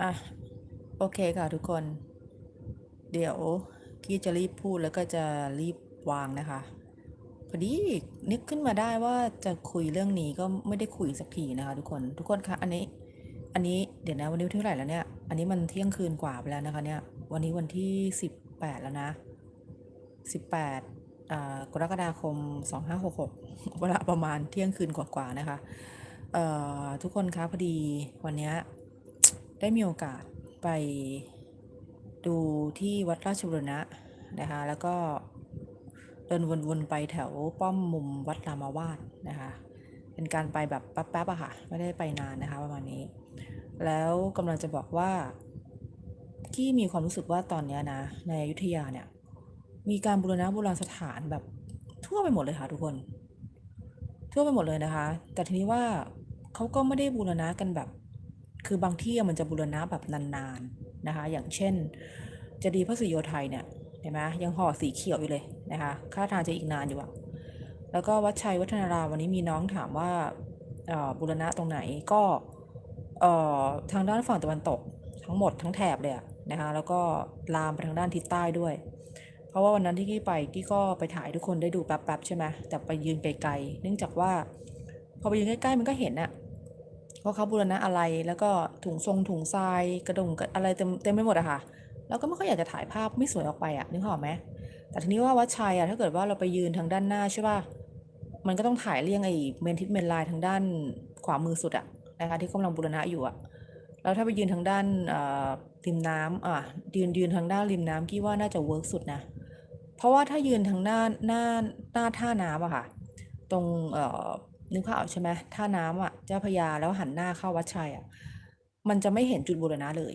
อะ โอเคค่ะทุกคน เดี๋ยวกี้จะรีบพูดแล้วก็จะรีบวางนะคะพอดีนึกขึ้นมาได้ว่าจะคุยเรื่องนี้ก็ไม่ได้คุยสักทีนะคะ ทุกคนทุกคนคะอันนี้ อันนี้เดี๋ยวนะวันนี้เท่าไหร่แล้วเนี่ย อันนี้มันเที่ยงคืนกว่าไปแล้วนะคะเนี่ยวันนี้วันที่สิบแปดแล้วนะสิบแปดกรกฎาคมสองห้าหกหกเวลาประมาณเที่ยงคืนกว่าๆนะคะเอ่อทุกคนคะพอดีวันเนี้ย ได้มีโอกาสไปดูที่วัดราชบุรณะนะคะ แล้วก็เดินวนๆไปแถวป้อมมุมวัดรามาวาดนะคะ เป็นการไปแบบแป๊บๆอะค่ะ ไม่ได้ไปนานนะคะประมาณนี้ แล้วกำลังจะบอกว่ากี้มีความรู้สึกว่าตอนเนี้ยนะ ในอยุธยาเนี่ย มีการบูรณะโบราณสถานแบบทั่วไปหมดเลยค่ะทุกคน ทั่วไปหมดเลยนะคะ แต่ทีนี้ว่าเขาก็ไม่ได้บูรณะกันแบบ คือบางที่มันจะบูรณะแบบนานๆนะคะ อย่างเช่นเจดีย์พระศรีโยไทยเนี่ยเห็นไหมยังห่อสีเขียวอยู่เลยนะคะค่าทางจะอีกนานอยู่อะแล้วก็วัดชัยวัฒนารามวันนี้มีน้องถามว่าบูรณะตรงไหนก็ทางด้านฝั่งตะวันตกทั้งหมดทั้งแถบเลยอะนะคะแล้วก็ลามไปทางด้านทิศใต้ด้วย เพราะว่าวันนั้นที่กี้ไปกี้ก็ไปถ่ายทุกคนได้ดูแป๊บๆใช่ไหมแต่ไปยืนไกลๆเนื่องจากว่าพอไปยืนใกล้ๆมันก็เห็นอะ ว่าเขาบูรณะอะไรแล้วก็ถุงทรงถุงทรายกระดงกระอะไรเต็มเต็มไปหมดอะค่ะแล้วก็ไม่ค่อยอยากจะถ่ายภาพไม่สวยออกไปอะนึกออกไหมแต่ทีนี้ว่าวัดชัยอะถ้าเกิดว่าเราไปยืนทางด้านหน้าใช่ป่ะมันก็ต้องถ่ายเรียงไอ้เมนทิศเมนไลน์ทางด้านขวามือสุดอะนะคะที่กำลังบูรณะอยู่อะแล้วถ้าไปยืนทางด้านอ่อริมน้ำอะยืนยืนทางด้านริมน้ำกี้ว่าน่าจะเวิร์กสุดนะเพราะว่าถ้ายืนทางหน้านหน้าหน้าท่าน้ำอะค่ะ ตรงเอ่อ นึกภาพออกใช่ไหมท่าน้ำอะ เจ้าพยาแล้วหันหน้าเข้าวัดชัยอะ มันจะไม่เห็นจุดบูรณะเลย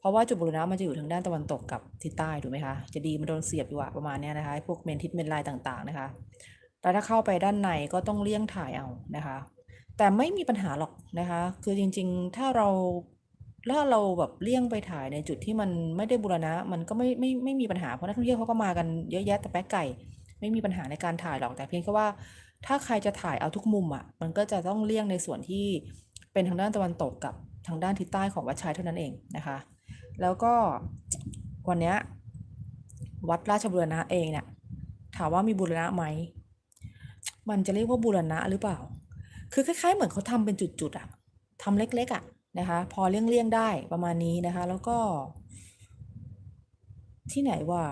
เพราะว่าจุดบูรณะมันจะอยู่ทางด้านตะวันตกกับทิศใต้ถูกไหมคะ จะดีมันโดนเสียบอยู่อะประมาณนี้นะคะพวกเมนทิศเมนไลน์ต่างๆนะคะแต่ถ้าเข้าไปด้านในก็ต้องเลี่ยงถ่ายเอานะคะ แต่ไม่มีปัญหาหรอกนะคะ คือจริงๆ ถ้าเราถ้าเราแบบเลี่ยงไปถ่ายในจุดที่มันไม่ได้บูรณะ มันก็ไม่ไม่ไม่มีปัญหาเพราะนักท่องเที่ยวเขาก็มากันเยอะแยะแต่แป๊กไก่ ไม่มีปัญหาในการถ่ายหรอกแต่เพียงแค่ว่า ถ้าใครจะถ่ายเอาทุกมุมอะ มันก็จะต้องเลี่ยงในส่วนที่เป็นทางด้านตะวันตกกับทางด้านทิศใต้ของวัดชัยเท่านั้นเองนะคะ แล้วก็วันนี้วัดราชบูรณะเองเนี่ยถามว่ามีบูรณะไหม มันจะเรียกว่าบูรณะหรือเปล่า คือคล้ายๆ เหมือนเขาทำเป็นจุดๆอะทำเล็กๆอะนะคะ พอเลี่ยงๆได้ประมาณนี้นะคะ แล้วก็ ที่ไหนว่า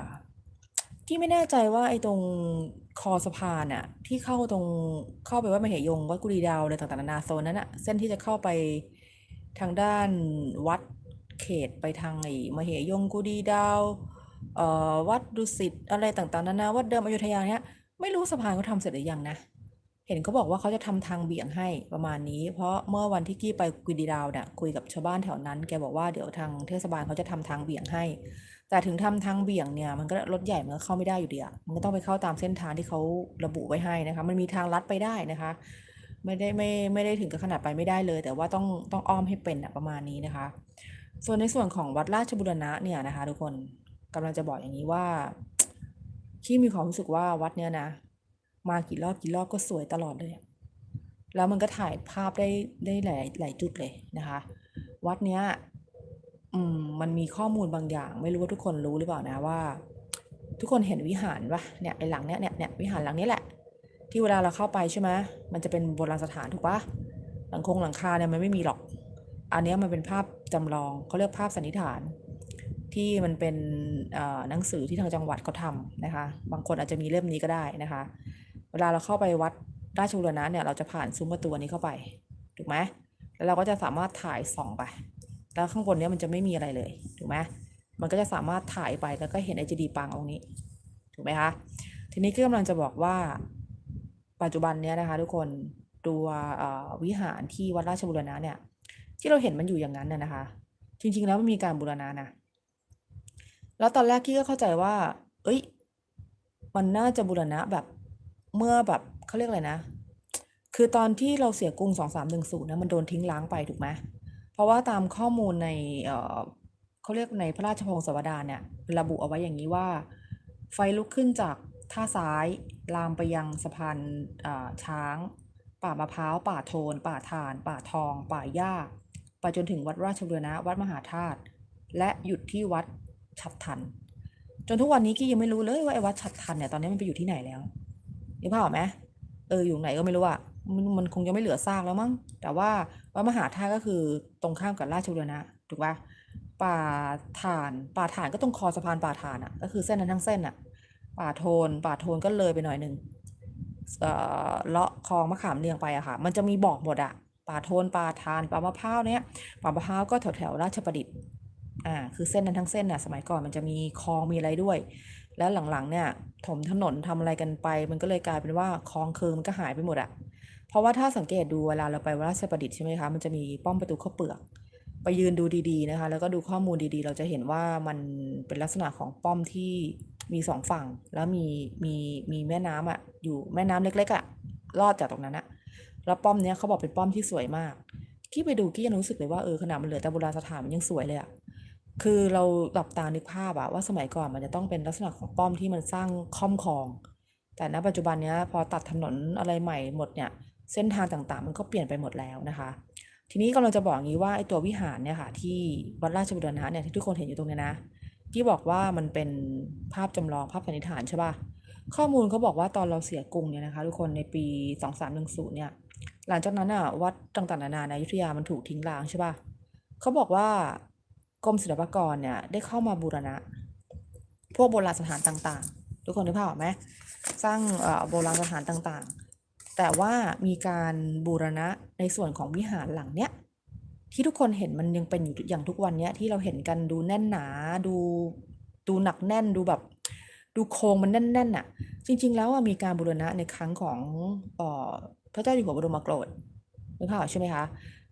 ที่ไม่แน่ใจว่าไอ้ตรง คอสะพานอะที่เข้าตรงเข้าไปวัดมเหยงวัดกุดีดาวอะไรต่างๆนานาโซนนั้นอะเส้นที่จะเข้าไปทางด้านวัดเขตไปทางไอ้มเหยงกุดีดาวเอ่อวัดดุสิตอะไรต่างๆนานาวัดเดิมอยุธยาเนี้ยไม่รู้สะพานเขาทำเสร็จหรือยังนะ เห็นเขาบอกว่าเขาจะทำทางเบี่ยงให้ประมาณนี้ เพราะเมื่อวันที่กี้ไปกุดีดาวเนี่ยคุยกับชาวบ้านแถวนั้น แกบอกว่าเดี๋ยวทางเทศบาลเขาจะทำทางเบี่ยงให้ แต่ถึงทำทางเบี่ยงเนี่ยมันก็รถใหญ่มันก็เข้าไม่ได้อยู่ดีอะมันก็ต้องไปเข้าตามเส้นทางที่เขาระบุไว้ให้นะคะ มันมีทางลัดไปได้นะคะ ไม่ได้ไม่ไม่ได้ถึงกับขนาดไปไม่ได้เลย แต่ว่าต้องต้องอ้อมให้เป็นอะประมาณนี้นะคะ ส่วนในส่วนของวัดราชบุรณะเนี่ยนะคะ ทุกคนกำลังจะบอกอย่างนี้ว่าที่มีความรู้สึกว่าวัดเนี่ยนะ มากี่รอบกี่รอบก็สวยตลอดเลยแล้วมันก็ถ่ายภาพได้ได้หลายหลายจุดเลยนะคะ วัดเนี้ย อืมมันมีข้อมูลบางอย่าง ไม่รู้ว่าทุกคนรู้หรือเปล่านะว่า ทุกคนเห็นวิหารปะเนี่ยไอหลังเนี้ยเนี่ยเนี่ยวิหารหลังนี้แหละ ที่เวลาเราเข้าไปใช่ไหมมันจะเป็นโบราณสถานถูกปะหลังคงหลังคาเนี่ยมันไม่มีหรอก อันนี้มันเป็นภาพจำลองเขาเรียกภาพสันนิษฐาน ที่มันเป็นอ่อหนังสือที่ทางจังหวัดเขาทำนะคะ บางคนอาจจะมีเล่มนี้ก็ได้นะคะ เวลาเราเข้าไปวัดราชบุรณะเนี่ยเราจะผ่านซุ้มประตูนนี้เข้าไปถูกไหมแล้วเราก็จะสามารถถ่ายส่องไป แล้วข้างบนเนี้ยมันจะไม่มีอะไรเลยถูกไหมมันก็จะสามารถถ่ายไปแล้วก็เห็นไอจีดีปางองค์นี้ ถูกไหมคะทีนี้ก็กำลังจะบอกว่าปัจจุบันเนี้ยนะคะ ทุกคนตัววิหารที่วัดราชบุรณะเนี่ย ที่เราเห็นมันอยู่อย่างนั้นน่นะคะ จริง ๆ แล้วมันมีการบูรณะนะแล้วตอนแรกกี้ก็เข้าใจว่า เอ้ย มันน่าจะบูรณะแบบเมื่อแบบเขาเรียกอะไรนะ คือตอนที่เราเสียกรุงสองสามหนึ่งศูนย์นะมันโดนทิ้งล้างไปถูกไหม เพราะว่าตามข้อมูลในเอ่อเขาเรียกในพระราชพงศาวดารเนี่ยระบุเอาไว้อย่างนี้ว่า ไฟลุกขึ้นจากท่าซ้ายลามไปยังสะพานช้าง ป่ามะพร้าว ป่าโทน ป่าทาน ป่าทอง ป่าหญ้าไปจนถึงวัดราชบุรณะวัดมหาธาตุและหยุดที่วัดฉับทัน จนทุกวันนี้กี้ยังไม่รู้เลยว่าไอ้วัดฉับทันเนี่ยตอนนี้มันไปอยู่ที่ไหนแล้วนึกภาพออกไหมเอออยู่ไหนก็ไม่รู้อะ มันมันคงจะไม่เหลือซากแล้วมั้ง แต่ว่าวัดมหาธาตุก็คือตรงข้ามกับราชบุรณะถูกปะป่าถ่านป่าถ่านก็ตรงคอสะพานป่าถ่านอะก็คือเส้นนั้นทั้งเส้นอะป่าโทน ป่าโทนก็เลยไปหน่อยหนึ่งเอ่อเลาะคลองมะขามเรียงไปอะค่ะ มันจะมีบอกหมดอะป่าโทนป่าทานป่ามะพร้าวเนี้ยป่ามะพร้าวก็แถวแถวราชประดิษฐ์อ่าคือเส้นนั้นทั้งเส้นน่ะสมัยก่อนมันจะมีคลองมีอะไรด้วย แล้วหลังๆเนี่ยถมถนนทำอะไรกันไป มันก็เลยกลายเป็นว่าคลองเคิงมันก็หายไปหมดอะ เพราะว่าถ้าสังเกตดูเวลาเราไปราชประดิษฐ์ใช่ไหมคะ มันจะมีป้อมประตูข้าวเปลือก ไปยืนดูดีๆนะคะ แล้วก็ดูข้อมูลดีๆ เราจะเห็นว่ามันเป็นลักษณะของป้อมที่มีสองฝั่ง แล้วมีมีมีแม่น้ำอะ อยู่แม่น้ำเล็กๆอะลอดจากตรงนั้นอะ แล้วป้อมเนี้ยเขาบอกเป็นป้อมที่สวยมากกี้ไปดูกี้ยังรู้สึกเลยว่าเออขนาดมันเหลือแต่โบราณสถานมันยังสวยเลยอะคือเราหลับตานึกภาพอะว่าสมัยก่อนมันจะต้องเป็นลักษณะของป้อมที่มันสร้างค่อมคลอง แต่ณปัจจุบันเนี้ยพอตัดถนนอะไรใหม่หมดเนี่ย เส้นทางต่างๆ มันก็เปลี่ยนไปหมดแล้วนะคะ ทีนี้กำลังจะบอกอย่างนี้ว่าไอ้ตัววิหารเนี่ยค่ะ ที่วัดราชบุรณะเนี่ยที่ทุกคนเห็นอยู่ตรงเนี้ยนะที่บอกว่ามันเป็นภาพจำลองภาพสันนิษฐานใช่ป่ะข้อมูลเขาบอกว่าตอนเราเสียกรุงเนี่ยนะคะ ทุกคนในปี 2310เนี่ย หลังจากนั้นอะวัดต่างๆนานาในอยุธยามันถูกทิ้งร้างใช่ป่ะเขาบอกว่ากรมศิลปากรเนี่ยได้เข้ามาบูรณะ พวกโบราณสถานต่างๆ ทุกคนนึกภาพออกไหมสร้างโบราณสถานต่างๆ แต่ว่ามีการบูรณะในส่วนของวิหารหลังเนี้ยที่ทุกคนเห็นมันยังเป็นอยู่อย่างทุกวันเนี้ยที่เราเห็นกันดูแน่นหนาดูดูหนักแน่นดูแบบดูโครงมันแน่นๆน่ะ จริง ๆ แล้วมีการบูรณะในครั้งของเอ่อพระเจ้าอยู่หัวบรมโกศนึกภาพใช่ไหมคะ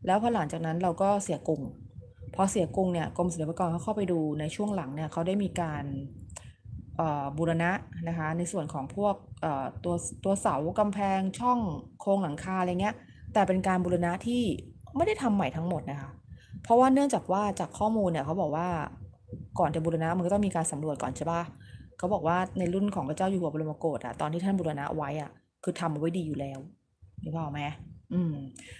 แล้วพอหลังจากนั้นเราก็เสียกรุงพอเสียกรุงเนี่ยกรมศิลปากรเขาเข้าไปดูในช่วงหลังเนี่ยเขาได้มีการ บูรณะนะคะในส่วนของพวกตัวตัวเสากำแพงช่องโครงหลังคาอะไรเงี้ยแต่เป็นการบูรณะที่ไม่ได้ทำใหม่ทั้งหมดนะคะเพราะว่าเนื่องจากว่าจากข้อมูลเนี่ยเขาบอกว่าก่อนจะบูรณะมันก็ต้องมีการสำรวจก่อนใช่ปะเขาบอกว่าในรุ่นของพระเจ้าอยู่หัวบรมโกศอะตอนที่ท่านบูรณะไว้อะคือทำเอาไว้ดีอยู่แล้วนึกภาพอไหมอืม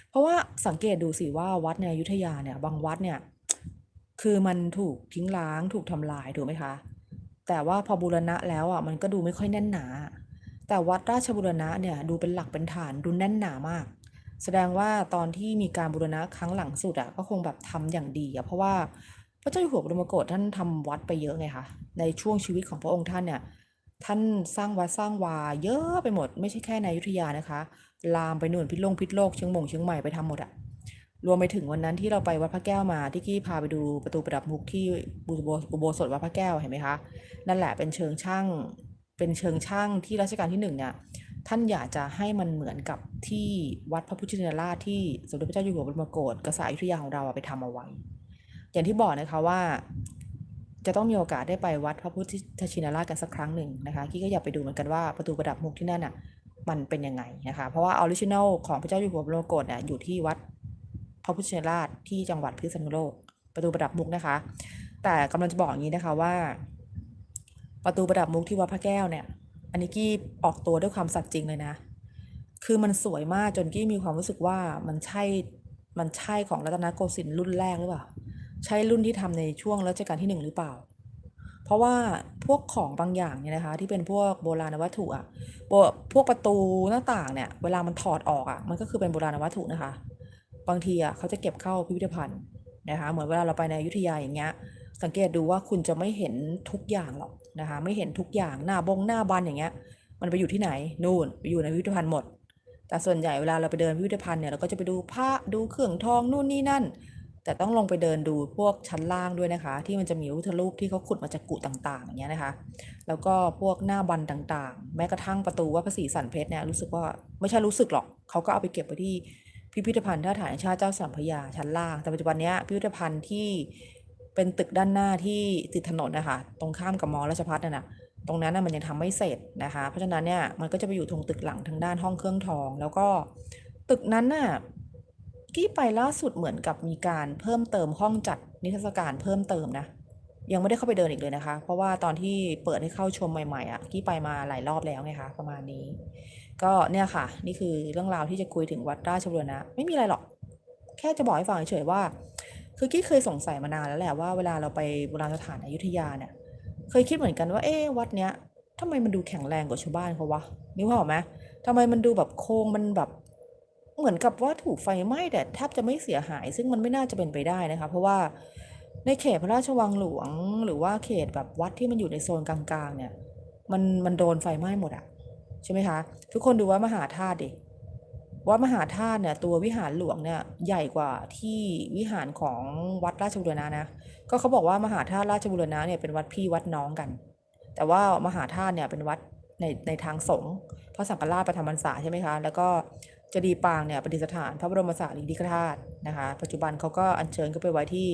เพราะว่าสังเกตดูสิว่าวัดในอยุธยาเนี่ย บางวัดเนี่ย คือมันถูกทิ้งร้างถูกทำลายถูกไหมคะ แต่ว่าพอบูรณะแล้วอะมันก็ดูไม่ค่อยแน่นหนา แต่วัดราชบูรณะเนี่ยดูเป็นหลักเป็นฐานดูแน่นหนามาก แสดงว่าตอนที่มีการบูรณะครั้งหลังสุดอะก็คงแบบทำอย่างดีอะเพราะว่าพระเจ้าอยู่หัวบรมโกศท่านทำวัดไปเยอะไงคะในช่วงชีวิตของพระองค์ท่านเนี่ยท่านสร้างวัดสร้างวาเยอะไปหมด ไม่ใช่แค่ในอยุธยานะคะ ลามไปหน่วนพิษลงพิษโลกเชียงมงเชียงใหม่ไปทำหมดอะ รวมไปถึงวันนั้นที่เราไปวัดพระแก้วมาที่กี้พาไปดูประตูประดับมุกที่อุโบอุโบสถวัดพระแก้วเห็นไหมคะ นั่นแหละเป็นเชิงช่าง เป็นเชิงช่างที่รัชกาลที่หนึ่งเนี่ยท่านอยากจะให้มันเหมือนกับที่วัดพระพุทธชินราชที่สมเด็จพระเจ้าอยู่หัวบรมโกศกษัตริย์อยุธยาของเราไปทำเอาไว้ อย่างที่บอกนะคะว่า จะต้องมีโอกาสได้ไปวัดพระพุทธชินราชกันสักครั้งหนึ่งนะคะกี้ก็อยากไปดูเหมือนกันว่าประตูประดับมุกที่นั่นอะมันเป็นยังไงนะคะ เพราะว่าออริจินัลของพระเจ้าอยู่หัวบรมโกศเนี่ยอยู่ที่วัด พระพุทธชินราชที่จังหวัดพิษณุโลก ประตูประดับมุกนะคะ แต่กำลังจะบอกอย่างนี้นะคะว่า ประตูประดับมุกที่วัดพระแก้วเนี่ย อันนี้กี้ออกตัวด้วยความสัตย์จริงเลยนะ คือมันสวยมากจนกี้มีความรู้สึกว่ามันใช่มันใช่ของรัตนโกสินทร์รุ่นแรกหรือเปล่า ใช่รุ่นที่ทำในช่วงรัชกาลที่หนึ่งหรือเปล่า เพราะว่าพวกของบางอย่างเนี่ยนะคะ ที่เป็นพวกโบราณวัตถุอะพวกประตูหน้าต่างเนี่ย เวลามันถอดออกอะมันก็คือเป็นโบราณวัตถุนะคะ บางทีอะเขาจะเก็บเข้าพิพิธภัณฑ์นะคะเหมือนเวลาเราไปในอยุธยาอย่างเงี้ยสังเกตดูว่าคุณจะไม่เห็นทุกอย่างหรอกนะคะไม่เห็นทุกอย่างหน้าบงหน้าบันอย่างเงี้ย มันไปอยู่ที่ไหนนู่นไปอยู่ในพิพิธภัณฑ์หมด แต่ส่วนใหญ่เวลาเราไปเดินพิพิธภัณฑ์เนี่ยเราก็จะไปดูพระดูเครื่องทองนู่นนี่นั่น แต่ต้องลงไปเดินดูพวกชั้นล่างด้วยนะคะ ที่มันจะมีพุทธรูปที่เขาขุดมาจากกุต่างๆอย่างเงี้ยนะคะ แล้วก็พวกหน้าบันต่างๆ แม้กระทั่งประตูวัดพระศรีสันเพชรเนี่ยรู้สึกว่าไม่ใช่รู้สึกหรอกเขาก็เอาไปเก็บไว้ที่ พิพิธภัณฑ์ท่าฐานชาติเจ้าสัมพยาชั้นล่าง แต่ปัจจุบันนี้พิพิธภัณฑ์ที่เป็นตึกด้านหน้าที่ติดถนนนะคะตรงข้ามกับมอราชพัฒน์น่ะนะตรงนั้นน่ะมันยังทำไม่เสร็จนะคะ เพราะฉะนั้นเนี่ยมันก็จะไปอยู่ตรงตึกหลังทางด้านห้องเครื่องทอง แล้วก็ตึกนั้นน่ะกี้ไปล่าสุดเหมือนกับมีการเพิ่มเติมห้องจัดนิทรรศการเพิ่มเติมนะ ยังไม่ได้เข้าไปเดินอีกเลยนะคะ เพราะว่าตอนที่เปิดให้เข้าชมใหม่ๆอะกี้ไปมาหลายรอบแล้วไงคะประมาณนี้ ก็เนี่ยค่ะ นี่คือเรื่องราวที่จะคุยถึงวัดราชบุรณะ ไม่มีอะไรหรอก แค่จะบอกให้ฟังเฉยๆว่า คือกี้เคยสงสัยมานานแล้วแหละว่าเวลาเราไปโบราณสถานอยุธยาเนี่ย เคยคิดเหมือนกันว่าเอ๊วัดเนี้ยทำไมมันดูแข็งแรงกว่าชาวบ้านเขาวะนึกภาพออไหมทำไมมันดูแบบโครงมันแบบเหมือนกับว่าถูกไฟไหม้แต่แทบจะไม่เสียหาย ซึ่งมันไม่น่าจะเป็นไปได้นะคะ เพราะว่าในเขตพระราชวังหลวง หรือว่าเขตแบบวัดที่มันอยู่ในโซนกลางๆ เนี่ย มันมันโดนไฟไหม้หมดอะ ใช่ไหมคะ ทุกคนดูว่ามหาธาตุดิว่ามหาธาตุเนี่ยตัววิหารหลวงเนี่ยใหญ่กว่าที่วิหารของวัดราชบุรณะนะ ก็เขาบอกว่ามหาธาตุราชบุรณะเนี่ยเป็นวัดพี่วัดน้องกัน แต่ว่ามหาธาตุเนี่ยเป็นวัดในในทางสงฆ์พระสังฆราชประธรรมพรรษาใช่ไหมคะ แล้วก็เจดีย์ปางเนี่ยประดิษฐานพระบรมสารีริกธาตุนะคะ ปัจจุบันเขาก็อัญเชิญก็ไปไว้ที่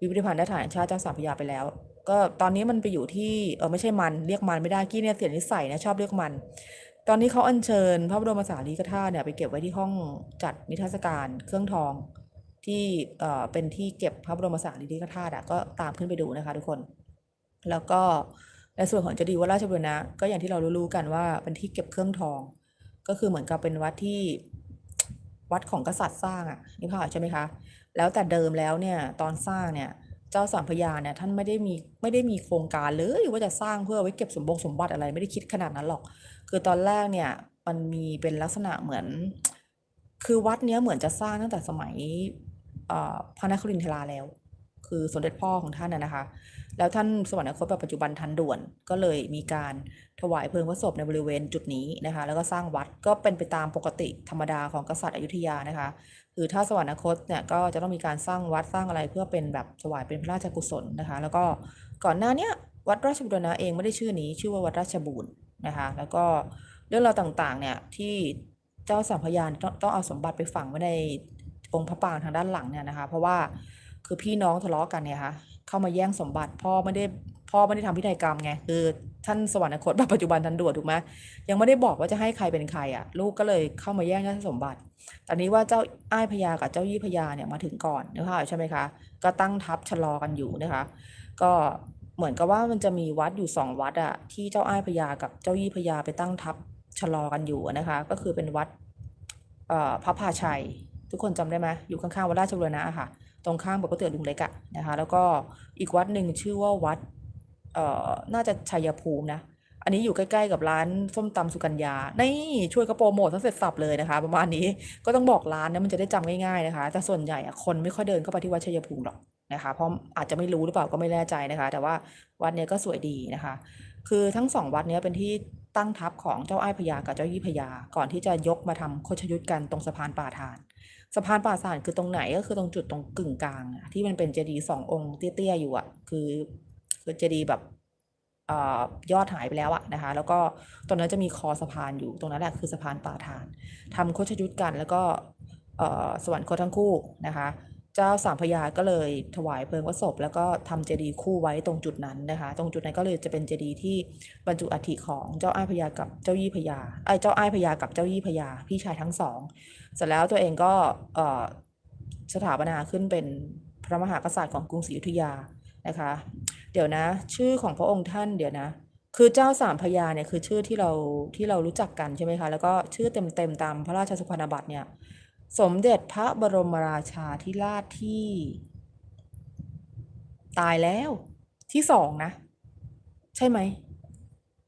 วิพิธภัณฑ์ฐานแห่งชาติเจ้าสามพยาไปแล้ว ก็ตอนนี้มันไปอยู่ที่เออไม่ใช่มันเรียกมันไม่ได้กี้เนี่ยเสียนิสัยนะชอบเรียกมัน ตอนนี้เขาอัญเชิญพระบรมสารีริกธาตุเนี่ยไปเก็บไว้ที่ห้องจัดนิทรรศการเครื่องทองที่เอ่อเป็นที่เก็บพระบรมสารีริกธาตุอะก็ตามขึ้นไปดูนะคะทุกคน แล้วก็ในส่วนของเจดีย์วัดราชบุรณะก็อย่างที่เรารู้ๆกันว่าเป็นที่เก็บเครื่องทอง ก็คือเหมือนกับเป็นวัดที่วัดของกษัตริย์สร้างอะนี่ภาใช่ไหมคะ แล้วแต่เดิมแล้วเนี่ยตอนสร้างเนี่ย เจ้าสามพญาเนี่ยท่านไม่ได้มีไม่ได้มีโครงการเลยว่าจะสร้างเพื่อไว้เก็บสมบงสมบัติอะไรไม่ได้คิดขนาดนั้นหรอก คือตอนแรกเนี่ยมันมีเป็นลักษณะเหมือน คือวัดเนี้ยเหมือนจะสร้างตั้งแต่สมัยพระนครินทราแล้ว คือสมเด็จพ่อของท่านนะนะคะ แล้วท่านสวรรคตแบบปัจจุบันทันด่วน ก็เลยมีการถวายเพลิงพระศพในบริเวณจุดนี้นะคะ แล้วก็สร้างวัดก็เป็นไปตามปกติธรรมดาของกษัตริย์อยุธยานะคะคือถ้าสวรรคตเนี่ยก็จะต้องมีการสร้างวัดสร้างอะไรเพื่อเป็นแบบถวายเป็นพระราชกุศลนะคะ แล้วก็ก่อนหน้าเนี้ยวัดราชบุรณะเองไม่ได้ชื่อนี้ ชื่อว่าวัดราชบูรณ์นะคะ แล้วก็เรื่องราวต่างๆเนี่ยที่เจ้าสัมพยานต้องต้องเอาสมบัติไปฝังไว้ในองค์พระปรางทางด้านหลังเนี่ยนะคะ เพราะว่า คือพี่น้องทะเลาะกันเนี่ยค่ะเข้ามาแย่งสมบัติพ่อไม่ได้พ่อไม่ได้ทำพิธีกรรมไงคือท่านสวรรคตแบบปัจจุบันทันด่วนถูกไหมยังไม่ได้บอกว่าจะให้ใครเป็นใครอะ ลูกก็เลยเข้ามาแย่งราชสมบัติ ตอนนี้ว่าเจ้าอ้ายพญากับเจ้ายี่พญาเนี่ยมาถึงก่อนนะคะใช่ไหมคะก็ตั้งทัพชะลอกันอยู่นะคะ ก็เหมือนกับว่ามันจะมีวัดอยู่สองวัดอะที่เจ้าอ้ายพญากับเจ้ายี่พญาไปตั้งทัพชะลอกันอยู่นะคะ ก็คือเป็นวัดพระพาชัย ทุกคนจำได้ไหมอยู่ข้างๆวัดราชบุรณะค่ะ ตรงข้ามกับก๋วยเตี๋ยวลุงเล็กอะนะคะ แล้วก็อีกวัดหนึ่งชื่อว่าวัดเอ่อน่าจะชัยภูมินะ อันนี้อยู่ใกล้ๆกับร้านส้มตำสุกัญญา นี่ช่วยกระโปรโมททั้งเสร็จสับเลยนะคะ ประมาณนี้ก็ต้องบอกร้านนะมันจะได้จำง่ายๆนะคะ แต่ส่วนใหญ่คนไม่ค่อยเดินเข้าไปที่วัดชัยภูมิหรอกนะคะ เพราะอาจจะไม่รู้หรือเปล่าก็ไม่แน่ใจนะคะ แต่ว่าวัดเนี้ยก็สวยดีนะคะ คือทั้งสองวัดเนี้ยเป็นที่ตั้งทัพของเจ้าอ้ายพญากับเจ้ายี่พญาก่อนที่จะยกมาทำโคชยุทธกันตรงสะพานป่าทาน สะพานป่าสานคือตรงไหนก็คือตรงจุดตรงกึ่งกลางอะที่มันเป็นเจดีย์สององค์เตี้ยๆอยู่อะคือคือเจดีย์แบบเอ่อยอดหายไปแล้วอะนะคะ แล้วก็ตรงนั้นจะมีคอสะพานอยู่ตรงนั้นแหละคือสะพานป่าทานทำโคชยุทธกันแล้วก็เออสวรรคตทั้งคู่นะคะ จ้าสามพระยาก็เลยถวายเพลิงพระศพ แล้วก็ทำเจดีย์คู่ไว้ตรงจุดนั้นนะคะ ตรงจุดนั้นก็เลยจะเป็นเจดีย์ที่บรรจุอัฐิของเจ้าอ้ายพญากับเจ้ายี่พญาไอ้เจ้าอ้ายพญากับเจ้ายี่พญาพี่ชายทั้งสองเสร็จแล้วตัวเองก็เอ่อสถาปนาขึ้นเป็นพระมหากษัตริย์ของกรุงศรีอยุธยานะคะ เดี๋ยวนะ ชื่อของพระองค์ท่านเดี๋ยวนะ คือเจ้าสามพระยาเนี่ยคือชื่อที่เราที่เรารู้จักกันใช่ไหมคะแล้วก็ชื่อเต็มๆตามพระราชสุพรรณบัตรเนี่ย สมเด็จพระบรมราชาธิราชที่ ตายแล้วที่สองนะ ใช่ไหม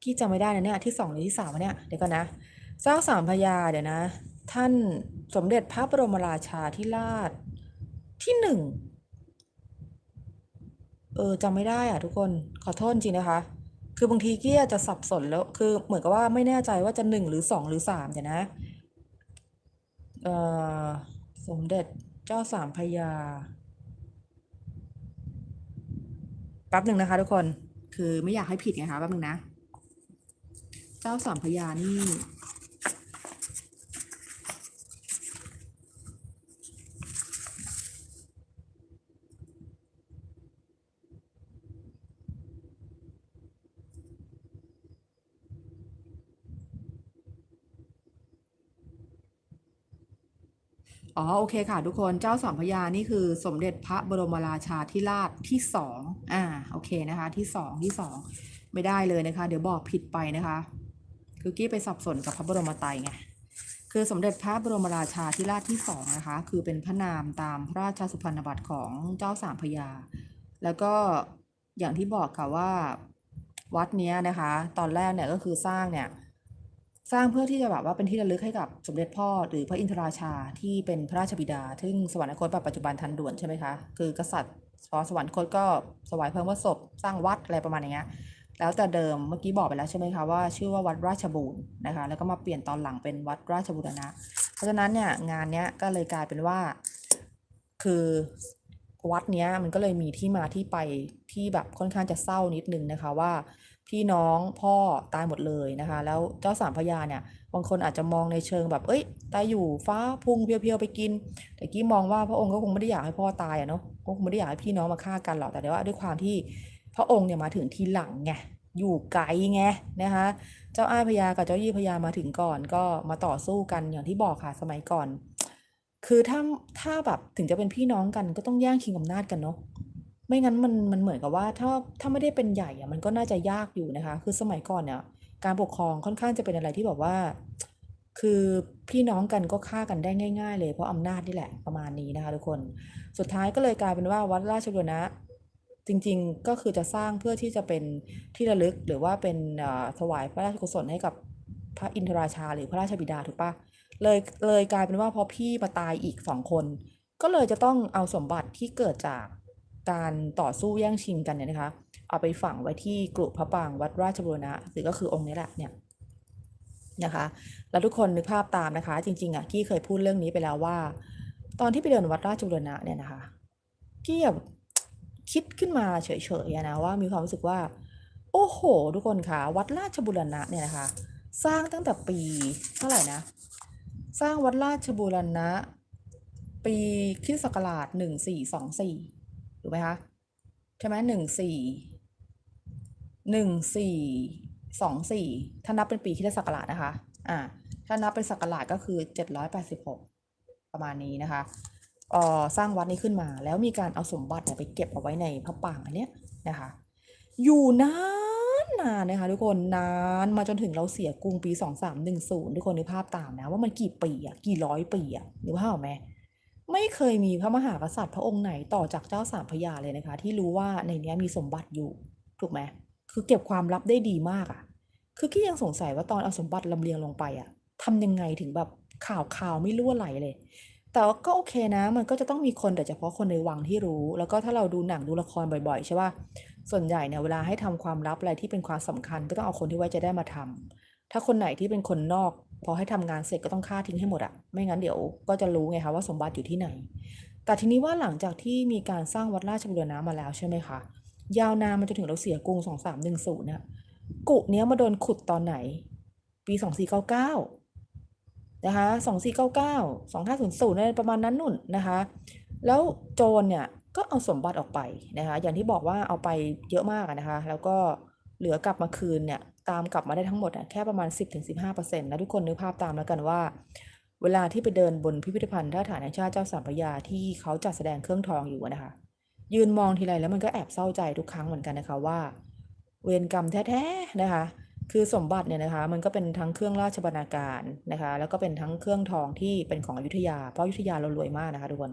กี้จำไม่ได้นะเนี่ยที่สองหรือที่สามเนี่ยเดี๋ยวก่อนนะเจ้าสามพระยาเดี๋ยวนะ ท่านสมเด็จพระบรมราชาธิราชที่หนึ่งเออจำไม่ได้อะทุกคนขอโทษจริงนะคะ คือบางทีกี้จะสับสนแล้วคือเหมือนกับว่าไม่แน่ใจว่าจะหนึ่งหรือสองหรือสามเดี๋ยวนะ สมเด็จเจ้าสามพยาแป๊บหนึ่งนะคะทุกคน คือไม่อยากให้ผิดไงคะแป๊บหนึ่งนะ เจ้าสามพยานี่ อ๋อโอเคค่ะทุกคนเจ้าสามพระยานี่คือสมเด็จพระบรมราชาธิราชที่สองอ่าโอเคนะคะที่สองที่สองไม่ได้เลยนะคะ เดี๋ยวบอกผิดไปนะคะ คือกี้ไปสับสนกับพระบรมไตรไงคือสมเด็จพระบรมราชาธิราชที่สองนะคะ คือเป็นพระนามตามพระราชสุพรรณบัตรของเจ้าสามพระยา แล้วก็อย่างที่บอกค่ะว่าวัดเนี้ยนะคะ ตอนแรกเนี่ยก็คือสร้างเนี่ย สร้างเพื่อที่จะแบบว่าเป็นที่ระลึกให้กับสมเด็จพ่อ หรือพระอินทราชาที่เป็นพระราชบิดา ซึ่งสวรรคตแบบปัจจุบันทันด่วนใช่ไหมคะ คือกษัตริย์พอสวรรคตก็สวายเพิ่มพระศพสร้างวัดอะไรประมาณอย่างเงี้ยแล้วแต่เดิมเมื่อกี้บอกไปแล้วใช่ไหมคะว่าชื่อว่าวัดราชบูรณ์นะคะ แล้วก็มาเปลี่ยนตอนหลังเป็นวัดราชบูรณะ เพราะฉะนั้นเนี่ยงานเนี้ยก็เลยกลายเป็นว่า คือวัดเนี้ยมันก็เลยมีที่มาที่ไปที่แบบค่อนข้างจะเศร้านิดนึงนะคะว่า พี่น้องพ่อตายหมดเลยนะคะ แล้วเจ้าสามพระยาเนี่ยบางคนอาจจะมองในเชิงแบบ เอ้ย ตายอยู่ฟ้าพุ่งเพียวๆไปกิน แต่กี้มองว่าพระองค์ก็คงไม่ได้อยากให้พ่อตายอะเนาะก็คงไม่ได้อยากให้พี่น้องมาฆ่ากันหรอกแต่ว่าด้วยความที่พระองค์เนี่ยมาถึงทีหลังไงอยู่ไกลไงนะคะ เจ้าอ้ายพญากับเจ้ายี่พญามาถึงก่อนก็มาต่อสู้กันอย่างที่บอกค่ะสมัยก่อน คือถ้าถ้าแบบถึงจะเป็นพี่น้องกันก็ต้องแย่งชิงอำนาจกันเนาะ ไม่งั้นมันมันเหมือนกับว่าถ้าถ้าไม่ได้เป็นใหญ่อะมันก็น่าจะยากอยู่นะคะ คือสมัยก่อนเนี่ยการปกครองค่อนข้างจะเป็นอะไรที่แบบว่า คือพี่น้องกันก็ฆ่ากันได้ง่าย ๆ เลยเพราะอำนาจนี่แหละประมาณนี้นะคะทุกคนสุดท้ายก็เลยกลายเป็นว่าวัดราชบูรณะจริงๆก็คือจะสร้างเพื่อที่จะเป็นที่ระลึกหรือว่าเป็นอ่อถวายพระราชกุศลให้กับพระอินทราชาหรือพระราชบิดาถูกปะเลยเลยกลายเป็นว่าพอพี่มาตายอีกสองคน ก็เลยจะต้องเอาสมบัติที่เกิดจาก การต่อสู้แย่งชิงกันเนี่ยนะคะ เอาไปฝังไว้ที่กรุพระปางวัดราชบูรณะหรือก็คือองค์นี้แหละเนี่ยนะคะ แล้วทุกคนนึกภาพตามนะคะ จริงๆอะกี้เคยพูดเรื่องนี้ไปแล้วว่า ตอนที่ไปเดินวัดราชบูรณะเนี่ยนะคะกี้แบบคิดขึ้นมาเฉยๆนะว่ามีความรู้สึกว่า โอ้โห ทุกคนคะวัดราชบูรณะเนี่ยนะคะ สร้างตั้งแต่ปีเท่าไหร่นะ สร้างวัดราชบูรณะ ปีคริสต์ศักราชหนึ่งสี่สองสี่ ถูกไหมคะ ใช่ไหมหนึ่งสี่หนึ่งสี่สองสี่ถ้านับเป็นปีคริสตศักราชนะคะ อ่า ถ้านับเป็นศักราชก็คือเจ็ดร้อยแปดสิบหกประมาณนี้นะคะเอ่อสร้างวัดนี้ขึ้นมา แล้วมีการเอาสมบัติเนี่ยไปเก็บเอาไว้ในพระปรางอันเนี้ยนะคะ อยู่นานนานนะคะ ทุกคนนานมาจนถึงเราเสียกรุงปี2310ทุกคนนึกภาพตามนะ ว่ามันกี่ปีอะกี่ร้อยปีอะนึกภาพออกไหม ไม่เคยมีพระมหากษัตริย์พระองค์ไหนต่อจากเจ้าสามพระยาเลยนะคะ ที่รู้ว่าในนี้มีสมบัติอยู่ ถูกไหมคือเก็บความลับได้ดีมากอะคือกี้ยังสงสัยว่าตอนเอาสมบัติลำเลียงลงไปอะทำยังไงถึงแบบข่าวข่าวไม่รั่วไหลเลย แต่ก็โอเคนะ มันก็จะต้องมีคนแต่เฉพาะคนในวังที่รู้ แล้วก็ถ้าเราดูหนังดูละครบ่อยๆ ใช่ป่ะส่วนใหญ่เนี่ยเวลาให้ทำความลับอะไรที่เป็นความสำคัญ ก็ต้องเอาคนที่ไว้ใจได้มาทำถ้าคนไหนที่เป็นคนนอก พอให้ทำงานเสร็จก็ต้องฆ่าทิ้งให้หมดอะไม่งั้นเดี๋ยวก็จะรู้ไงคะว่าสมบัติอยู่ที่ไหน แต่ทีนี้ว่าหลังจากที่มีการสร้างวัดราชบูรณะมาแล้วใช่ไหมคะ ยาวนานมาจนถึงเราเสียกรุงสองสามหนึ่งศูนย์เนี่ยกุเนี้ยมาโดนขุดตอนไหน ปีสองสี่เก้าเก้านะคะสองสี่เก้าเก้าสองห้าศูนย์ศูนย์ประมาณนั้นนุ่นนะคะ แล้วโจรเนี่ยก็เอาสมบัติออกไปนะคะ อย่างที่บอกว่าเอาไปเยอะมากนะคะ แล้วก็เหลือกลับมาคืนเนี่ย ตามกลับมาได้ทั้งหมดอะแค่ประมาณ 10-15%นะทุกคนนึกภาพตามแล้วกันว่า เวลาที่ไปเดินบนพิพิธภัณฑ์ท่าฐานแห่งชาติเจ้าสามพระยาที่เขาจัดแสดงเครื่องทองอยู่นะคะ ยืนมองทีไรแล้วมันก็แอบเศร้าใจทุกครั้งเหมือนกันนะคะว่า เวรกรรมแท้ๆนะคะ คือสมบัติเนี่ยนะคะ มันก็เป็นทั้งเครื่องราชบรรณาการนะคะ แล้วก็เป็นทั้งเครื่องทองที่เป็นของอยุธยาเพราะอยุธยาเรารวยมากนะคะทุกคน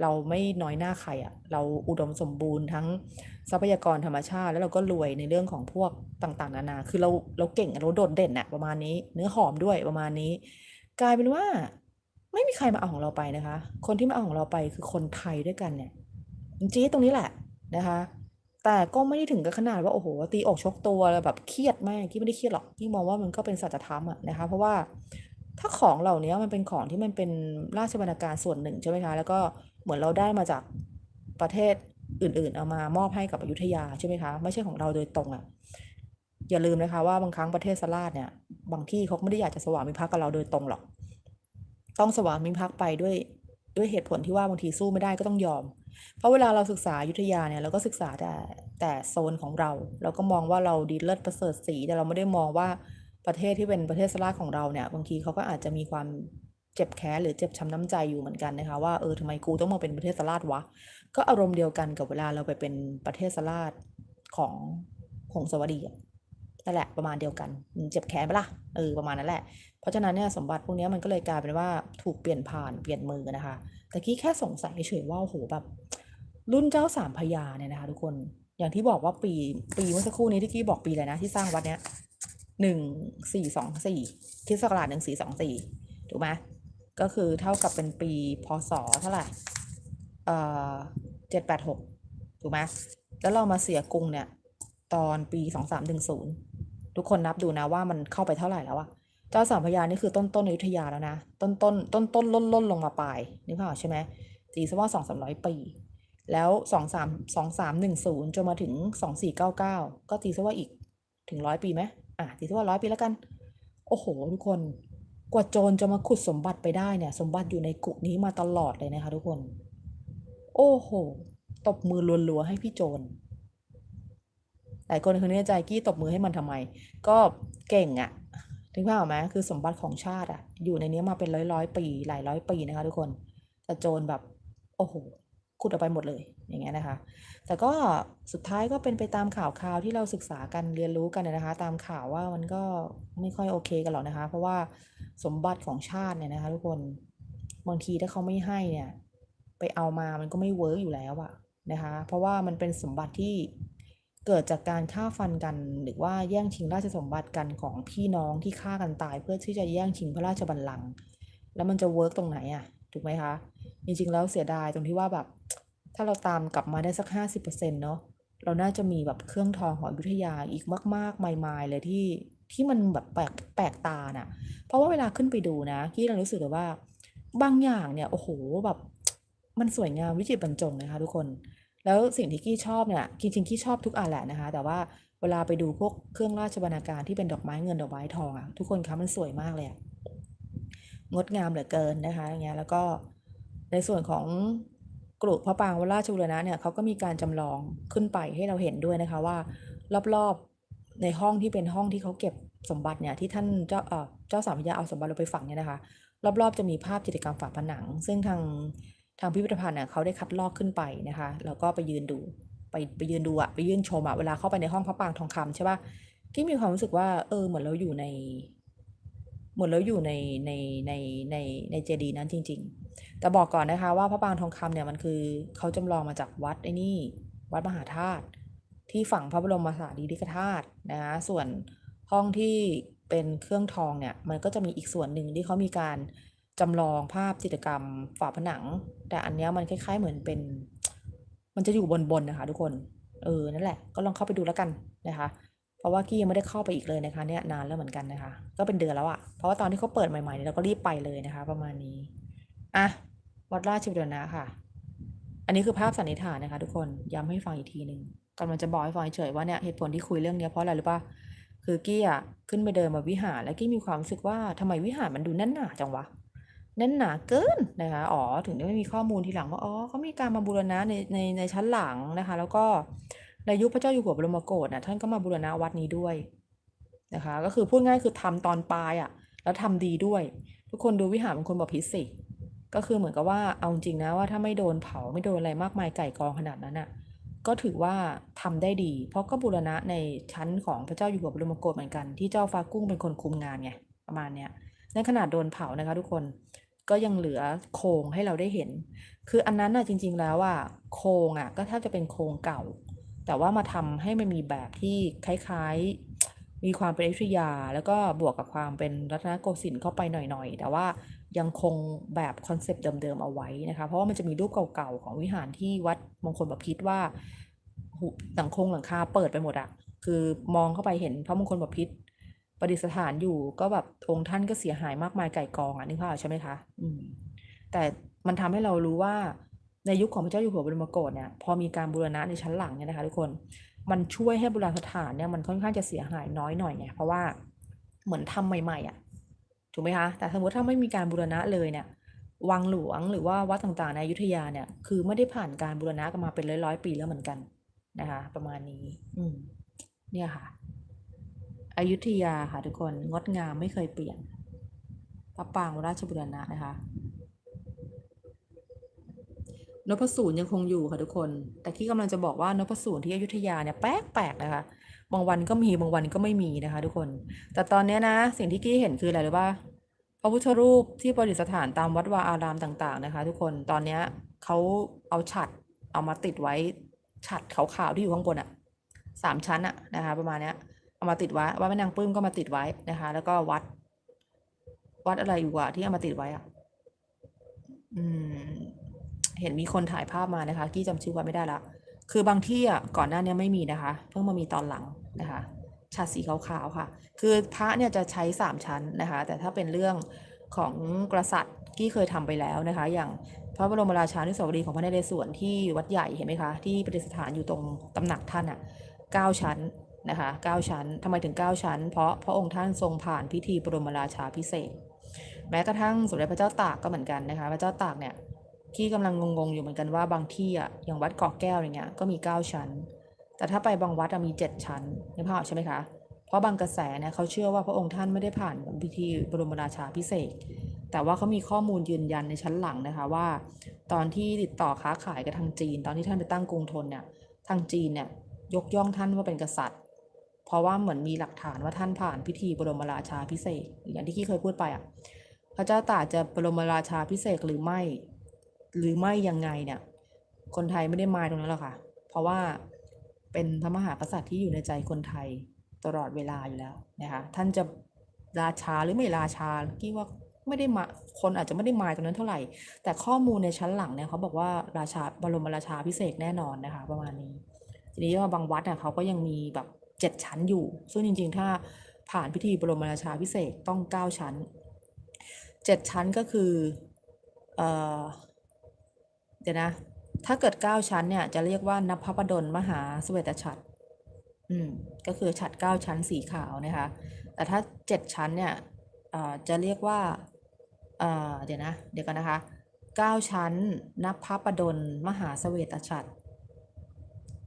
เราไม่น้อยหน้าใครอะ่ะ เราอุดมสมบูรณ์ทั้งทรัพยากรธรรมชาติ แล้วเราก็รวยในเรื่องของพวกต่างๆ นานา คือเราเราเก่งเราโดดเด่นอะประมาณนี้ เนื้อหอมด้วยประมาณนี้ กลายเป็นว่า ไม่มีใครมาเอาของเราไปนะคะ คนที่มาเอาของเราไปคือคนไทยด้วยกันเนี่ยจริงๆตรงนี้แหละนะคะ แต่ก็ไม่ได้ถึงกับขนาดว่าโอ้โหตีอกชกตัวแบบเครียดมากที่ไม่ได้เครียดหรอกที่มองว่ามันก็เป็นสัจธรรมอะนะคะ เพราะว่าถ้าของเหล่านี้มันเป็นของที่มันเป็นราชบรรณาการส่วนหนึ่งใช่ไหมคะแล้วก็ เหมือนเราได้มาจากประเทศอื่น ๆ เอามามอบให้กับอยุธยาใช่ไหมคะไม่ใช่ของเราโดยตรงอะอย่าลืมนะคะว่าบางครั้งประเทศสลาดเนี่ย บางที่เขาไม่ได้อยากจะสวามิภักดิ์กับเราโดยตรงหรอก ต้องสวามิภักดิ์ไปด้วยด้วยเหตุผลที่ว่าบางทีสู้ไม่ได้ก็ต้องยอม เพราะเวลาเราศึกษาอยุธยาเนี่ยเราก็ศึกษาแต่แต่โซนของเรา เราก็มองว่าเราดีเลิศประเสริฐสีแต่เราไม่ได้มองว่าประเทศที่เป็นประเทศสลาดของเราเนี่ยบางทีเขาก็อาจจะมีความ เจ็บแค้นหรือเจ็บช้ำน้ำใจอยู่เหมือนกันนะคะว่าเออทำไมกูต้องมาเป็นประเทศสลาดวะ ก็อารมณ์เดียวกันกับเวลาเราไปเป็นประเทศสลาดของหงสาวดีนั่นแหละประมาณเดียวกันเจ็บแขนปะล่ะเออประมาณนั้นแหละ เพราะฉะนั้นเนี่ยสมบัติพวกนี้มันก็เลยกลายเป็นว่าถูกเปลี่ยนผ่านเปลี่ยนมือนะคะแต่กี้แค่สงสัยเฉยว่าโหแบบรุ่นเจ้าสามพญาเนี่ยนะคะทุกคนอย่างที่บอกว่าปีปีเมื่อสักครู่นี้ที่กี้บอกปีอะไรนะที่สร้างวัดเนี้ยหนึ่งสี่สองสี่คริสต์ศักราชหนึ่งสี่สองสี่ถูกไหม ก็คือเท่ากับเป็นปีพศเท่าไหร่เอ่อเจ็ดแปดหกถูกไหมแล้วเรามาเสียกรุงเนี่ย ตอนปีสองสามหนึ่งศูนย์ทุกคนนับดูนะว่ามันเข้าไปเท่าไหร่แล้วอะเจ้าสามพญานี่คือต้นต้นอยุธยาแล้วนะ ต้นต้นต้นต้นล้นล้นลงมาปลายนึกภาพใช่ไหมตีซะว่าสองสามร้อยปี แล้วสองสามสองสามหนึ่งศูนย์จนมาถึงสองสี่เก้าเก้าก็ตีซะว่าอีกถึงร้อยปีไหมอะตีซะว่าร้อยปีแล้วกัน โอ้โห ทุกคน กว่าโจรจะมาขุดสมบัติไปได้เนี่ย สมบัติอยู่ในกุนี้มาตลอดเลยนะคะทุกคน โอ้โห ตบมือรัวๆให้พี่โจรหลายคนคนนี้ใจกี้ตบมือให้มันทำไม ก็เก่งอะถึงภาพออกไหมคือสมบัติของชาติอะอยู่ในนี้มาเป็นร้อยร้อยๆปี หลายร้อยปีนะคะทุกคนแต่โจรแบบ โอ้โห ขุดออกไปหมดเลยอย่างเงี้ยนะคะ แต่ก็สุดท้ายก็เป็นไปตามข่าวคราวที่เราศึกษากันเรียนรู้กันนะคะ ตามข่าวว่ามันก็ไม่ค่อยโอเคกันหรอกนะคะ เพราะว่าสมบัติของชาติเนี่ยนะคะ ทุกคนบางทีถ้าเขาไม่ให้เนี่ย ไปเอามามันก็ไม่เวิร์กอยู่แล้วอะนะคะ เพราะว่ามันเป็นสมบัติที่เกิดจากการฆ่าฟันกัน หรือว่าแย่งชิงราชสมบัติกันของพี่น้องที่ฆ่ากันตาย เพื่อที่จะแย่งชิงพระราชบัลลังก์แล้วมันจะเวิร์กตรงไหนอะถูกไหมคะจริงๆแล้วเสียดายตรงที่ว่าแบบ ถ้าเราตามกลับมาได้สักห้าสิบเปอร์เซ็นต์เนาะเราน่าจะมีแบบเครื่องทองของอยุธยาอีกมากๆใหม่ๆเลยที่ที่มันแบบแปลกแปลกตาน่ะ เพราะว่าเวลาขึ้นไปดูนะกี้เรารู้สึกเลยว่า บางอย่างเนี่ยโอ้โหแบบมันสวยงามวิจิตรบรรจงนะคะทุกคน แล้วสิ่งที่กี้ชอบเนี่ยจริงๆกี้ชอบทุกอันแหละนะคะ แต่ว่าเวลาไปดูพวกเครื่องราชบรรณาการที่เป็นดอกไม้เงินดอกไม้ทองอะทุกคนคะมันสวยมากเลยงดงามเหลือเกินนะคะอย่างเงี้ยแล้วก็ในส่วนของ กรุพระปรางวราชบุรณะเนี่ยเขาก็มีการจำลองขึ้นไปให้เราเห็นด้วยนะคะว่า รอบๆในห้องที่เป็นห้องที่เขาเก็บสมบัติเนี่ยที่ท่านเจ้าเจ้าสามพระยาเอาสมบัติเราไปฝังเนี่ยนะคะ รอบๆจะมีภาพจิตรกรรมฝาผนัง ซึ่งทางทางพิพิธภัณฑ์เนี่ยเขาได้คัดลอกขึ้นไปนะคะแล้วก็ไปยืนดูไปไปยืนดูอะไปยืนชมอะเวลาเข้าไปในห้องพระปรางทองคำใช่ปะที่มีความรู้สึกว่าเออเหมือนเราอยู่ใน เหมือนเราอยู่ในในในในในเจดีย์นั้นจริง ๆ แต่บอกก่อนนะคะว่าพระปางทองคำเนี่ยมันคือเขาจำลองมาจากวัดไอ้นี่ วัดมหาธาตุที่ฝั่งพระบรมสารีริกธาตุนะคะส่วนห้องที่เป็นเครื่องทองเนี่ยมันก็จะมีอีกส่วนหนึ่งที่เขามีการจำลองภาพจิตรกรรมฝาผนัง แต่อันเนี้ยมันคล้าย ๆ เหมือนเป็น มันจะอยู่บนๆนะคะ ทุกคน เออนั่นแหละ ก็ลองเข้าไปดูแล้วกันนะคะ เพราะว่ากี้ยังไม่ได้เข้าไปอีกเลยนะคะเนี่ยนานแล้วเหมือนกันนะคะ ก็เป็นเดือนแล้วอะเพราะว่าตอนที่เขาเปิดใหม่ๆเนี่ยเราก็รีบไปเลยนะคะ ประมาณนี้อะวัดราชบุรณะค่ะ อันนี้คือภาพสันนิษฐานนะคะ ทุกคนย้ำให้ฟังอีกทีหนึ่งกำลังจะบอกให้ฟังเฉยๆว่าเนี่ยเหตุผลที่คุยเรื่องเนี้ยเพราะอะไรหรือปะคือกี้อะขึ้นไปเดินมาวิหารแล้วกี้มีความรู้สึกว่าทำไมวิหารมันดูแน่นหนาจังวะแน่นหนาเกินนะคะอ๋อถึงได้ไม่มีข้อมูลทีหลังว่าอ๋อเขามีการมาบูรณะในในในชั้นหลังนะคะ แล้วก็ ในยุคพระเจ้าอยู่หัวบรมโกศนะท่านก็มาบูรณะวัดนี้ด้วยนะคะก็คือพูดง่ายคือทำตอนปลายอะ่ะแล้วทำดีด้วย ทุกคนดูวิหารเป็นคนบอกพิษสิก็คือเหมือนกับว่าเอาจริงนะว่าถ้าไม่โดนเผาไม่โดนอะไรมากมายไก่กองขนาดนั้นอะก็ถือว่าทำได้ดี เพราะก็บูรณะในชั้นของพระเจ้าอยู่หัวบรมโกศเหมือนกันที่เจ้าฟ้ากุ้งเป็นคนคุมงานไงประมาณเนี้ยในขนาดโดนเผานะคะ ทุกคนก็ยังเหลือโครงให้เราได้เห็น คืออันนั้นน่ะจริง ๆ แล้วอะโครงอะก็แทบจะเป็นโครงเก่า แต่ว่ามาทำให้มันมีแบบที่คล้ายๆ มีความเป็นอยุธยา แล้วก็บวกกับความเป็นรัตนโกสินทร์เข้าไปหน่อยๆ แต่ว่ายังคงแบบคอนเซปต์เดิมๆเอาไว้นะคะ เพราะว่ามันจะมีรูปเก่าๆ ของวิหารที่วัดมงคลบพิตรว่าหุหลังคงหลังคาเปิดไปหมดอะคือมองเข้าไปเห็นพระมงคลบพิตรประดิษฐานอยู่ก็แบบองค์ท่านก็เสียหายมากมายไก่กองอะนึกภาพใช่ไหมคะ อืม แต่มันทำให้เรารู้ว่า ในยุคของพระเจ้าอยู่หัวบรมโกศเนี่ยพอมีการบูรณะในชั้นหลังเนี่ยนะคะทุกคนมันช่วยให้โบราณสถานเนี่ยมันค่อนข้างจะเสียหายน้อยหน่อยไงเพราะว่าเหมือนทำใหม่ๆอะถูกไหมคะแต่สมมติถ้าไม่มีการบูรณะเลยเนี่ยวังหลวงหรือว่าวัดต่างๆในอยุธยาเนี่ยคือไม่ได้ผ่านการบูรณะกันมาเป็นร้อยๆปีแล้วเหมือนกันนะคะ ประมาณนี้ อืมเนี่ยค่ะอยุธยาค่ะทุกคนงดงามไม่เคยเปลี่ยนพระปางราชบุรณะนะคะ นพสูรยังคงอยู่ค่ะทุกคน แต่ที่กำลังจะบอกว่านพสูรที่อยุธยาเนี่ยแปลกๆนะคะบางวันก็มีบางวันก็ไม่มีนะคะ ทุกคน แต่ตอนนี้นะสิ่งที่กี้เห็นคืออะไรหรือว่าพระพุทธรูปที่ประดิษฐานตามวัดวาอารามต่าง ๆ นะคะ ทุกคนตอนเนี้ยเขาเอาฉัดเอามาติดไว้ฉัดขาวๆที่อยู่ข้างบนอะสามชั้นอะนะคะ ประมาณเนี้ยเอามาติดไว้วัดแม่นางปลื้มก็มาติดไว้นะคะ แล้วก็วัด วัดอะไรอยู่อะที่เอามาติดไว้อะอืม เห็นมีคนถ่ายภาพมานะคะ กี้จำชื่อวัดไม่ได้ละ คือบางที่อะก่อนหน้านี้ไม่มีนะคะ เพิ่งมามีตอนหลังนะคะฉาดสีขาวๆค่ะ คือพระเนี่ยจะใช้สามชั้นนะคะ แต่ถ้าเป็นเรื่องของกษัตริย์กี้เคยทำไปแล้วนะคะ อย่างพระบรมราชานุสาวรีย์ของพระนเรศวรที่วัดใหญ่เห็นไหมคะ ที่ประดิษฐานอยู่ตรงตำหนักท่านอะเก้าชั้นนะคะเก้าชั้นทำไมถึงเก้าชั้น เพราะพระองค์ท่านทรงผ่านพิธีบรมราชาพิเศษ แม้กระทั่งสมเด็จพระเจ้าตากก็เหมือนกันนะคะ พระเจ้าตากเนี่ย ที่กำลังงงๆอยู่เหมือนกันว่าบางที่อะอย่างวัดเกาะแก้วอย่างเงี้ยก็มี 9 ชั้น แต่ถ้าไปบางวัดอะมี 7 ชั้นนึกภาพอใช่ไหมคะ เพราะบางกระแสเนี่ยเขาเชื่อว่าพระองค์ท่านไม่ได้ผ่านพิธีบรมราชาพิเศษ แต่ว่าเขามีข้อมูลยืนยันในชั้นหลังนะคะว่า ตอนที่ติดต่อค้าขายกับทางจีน ตอนที่ท่านไปตั้งกรุงธนเนี่ยทางจีนเนี่ยยกย่องท่านว่าเป็นกษัตริย์ เพราะว่าเหมือนมีหลักฐานว่าท่านผ่านพิธีบรมราชาพิเศษอย่างที่กี้เคยพูดไปอะพระเจ้าตากจะบรมราชาพิเศษหรือไม่ หรือไม่ยังไงเนี่ย คนไทยไม่ได้มาตรงนั้นหรอกค่ะ เพราะว่าเป็นพระมหากษัตริย์ที่อยู่ในใจคนไทยตลอดเวลาอยู่แล้วนะคะท่านจะราชาหรือไม่ราชากี้ว่าไม่ได้มาคนอาจจะไม่ได้มาตรงนั้นเท่าไหร่ แต่ข้อมูลในชั้นหลังเนี่ยเขาบอกว่าราชาบรมราชาพิเศษแน่นอนนะคะ ประมาณนี้ ทีนี้ว่าบางวัดน่ะเขาก็ยังมีแบบเจ็ดชั้นอยู่ ซึ่งจริง ๆ ถ้าผ่านพิธีบรมราชาพิเศษต้องเก้าชั้นเจ็ดชั้นก็คือเอ่อ เดี๋ยวนะ ถ้าเกิด9ชั้นเนี่ยจะเรียกว่านับพระประดลมหาสเวตฉัตรอืม ก็คือฉัตร9ชั้นสีขาวนะคะ แต่ถ้า7ชั้นเนี่ยเอ่อจะเรียกว่าเอ่อเดี๋ยวนะ เดี๋ยวกันนะคะ9ชั้น นับพระประดลมหาสเวตฉัตร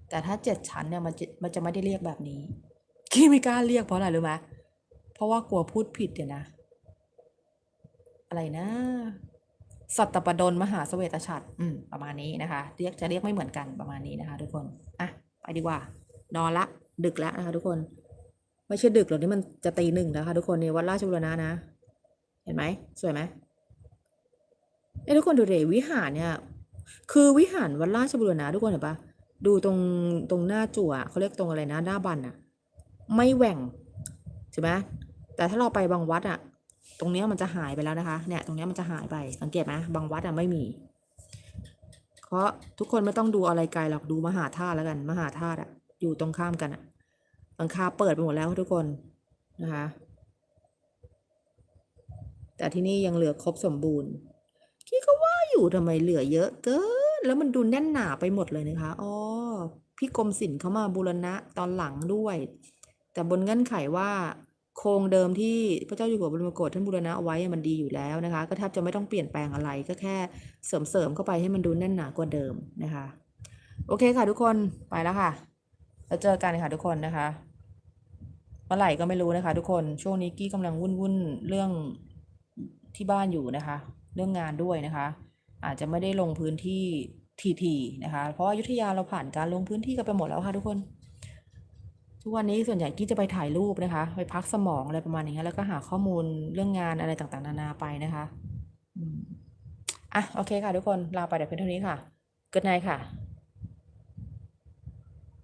แต่ถ้า7ชั้นเนี่ยมันจะมันจะไม่ได้เรียกแบบนี้กี้ไม่กล้าเรียกเพราะอะไรรู้ไหมเพราะว่ากลัวพูดผิดเดี๋ยวนะ อะไรนะ สัตตปดลมหาเสเวตฉัตรอืมประมาณนี้นะคะ เรียกจะเรียกไม่เหมือนกันประมาณนี้นะคะ ทุกคน อะ ไปดีกว่า นอนละ ดึกแล้วนะคะ ทุกคน ไม่ใช่ดึกหรอกนี่มันจะตีหนึ่งแล้วค่ะทุกคนในวัดราชบุรณะนะ เห็นไหม สวยไหมเอ้ยทุกคนดูเดวิหารเนี่ย คือวิหารวัดราชบุรณะทุกคนเห็นปะดูตรงตรงหน้าจั่วอะเขาเรียกตรงอะไรนะหน้าบันอะไม่แหว่งใช่ไหมแต่ถ้าเราไปบางวัดอะ ตรงเนี้ยมันจะหายไปแล้วนะคะ เนี่ย ตรงเนี้ยมันจะหายไป สังเกตไหมบางวัดอะไม่มี เพราะทุกคนไม่ต้องดูอะไรไกลหรอก ดูมหาธาตุแล้วกัน มหาธาตุอะ อยู่ตรงข้ามกันอะหลังคาเปิดไปหมดแล้วทุกคนนะคะ แต่ที่นี่ยังเหลือครบสมบูรณ์กี้ก็ว่าอยู่ทำไมเหลือเยอะเกินแล้วมันดูแน่นหนาไปหมดเลยนะคะอ๋อพี่กรมศิลป์เขามาบูรณะตอนหลังด้วย แต่บนเงื่อนไขว่า ครงเดิมที่พระเจ้าอยู่หัวบรมโกศท่านบูรณะเอาไว้มันดีอยู่แล้วนะคะ ก็แทบจะไม่ต้องเปลี่ยนแปลงอะไรก็แค่เสริมๆเข้าไปให้มันดูแน่นหนากว่าเดิมนะคะ โอเคค่ะทุกคนไปแล้วค่ะแล้วเจอกันค่ะทุกคนนะคะเมื่อไหร่ก็ไม่รู้นะคะ ทุกคนช่วงนี้กี้กำลังวุ่นวุ่นๆเรื่องที่บ้านอยู่นะคะ เรื่องงานด้วยนะคะ อาจจะไม่ได้ลงพื้นที่ทีๆนะคะ เพราะว่าอยุธยาเราผ่านการลงพื้นที่กันไปหมดแล้วค่ะทุกคน ทุกวันนี้ส่วนใหญ่กี้จะไปถ่ายรูปนะคะ ไปพักสมองอะไรประมาณอย่างเงี้ยแล้วก็หาข้อมูลเรื่องงานอะไรต่างๆ นานาไปนะคะอะโอเคค่ะทุกคนลาไปแต่เพียงเท่านี้ค่ะ good night ค่ะ